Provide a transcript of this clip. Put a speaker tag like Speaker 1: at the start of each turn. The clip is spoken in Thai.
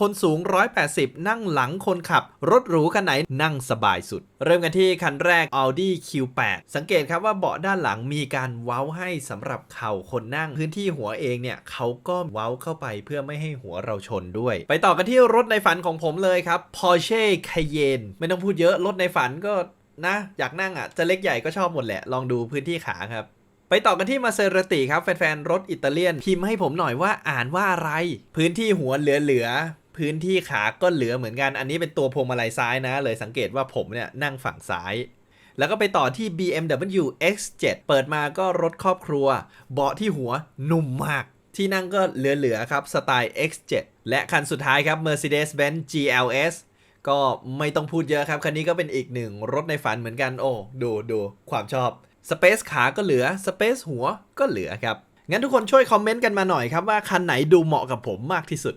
Speaker 1: คนสูง 180 นั่งหลังคนขับ รถหรูคันไหนนั่งสบายสุด เริ่มกันที่คันแรก Audi Q8 สังเกตครับว่าเบาะด้านหลังมีการเว้าให้สำหรับเข่าคนนั่งพื้นที่หัวเองเนี่ยเขาก็เว้าเข้าไปเพื่อไม่ให้หัวเราชนด้วย ไปต่อกันที่รถในฝันของผมเลยครับ Porsche Cayenne ไม่ต้องพูดเยอะรถในฝันก็นะอยากนั่งอะจะเล็กใหญ่ก็ชอบหมดแหละ ลองดูพื้นที่ขาครับไปต่อกันที่มาเซราติครับ แฟนๆ รถอิตาเลียน พิมพ์ให้ผมหน่อยว่าอ่านว่าอะไร พื้นที่หัวเหลือๆ พื้นที่ขาก็เหลือเหมือนกัน อันนี้เป็นตัวพวงมาลัยซ้ายนะ เลยสังเกตว่าผมเนี่ยนั่งฝั่งซ้าย แล้วก็ไปต่อที่ BMW X7 เปิดมาก็รถครอบครัว เบาะที่หัวนุ่มมาก ที่นั่งก็เหลือๆครับสไตล์ X7 และคันสุดท้ายครับ Mercedes-Benz GLS ก็ไม่ต้องพูดเยอะครับ คันนี้ก็เป็นอีกหนึ่งรถในฝันเหมือนกันโอ้ดูดูความชอบสเปซขาก็เหลือสเปซหัวก็เหลือครับงั้นทุกคนช่วยคอมเมนต์กันมาหน่อยครับว่าคันไหนดูเหมาะกับผมมากที่สุด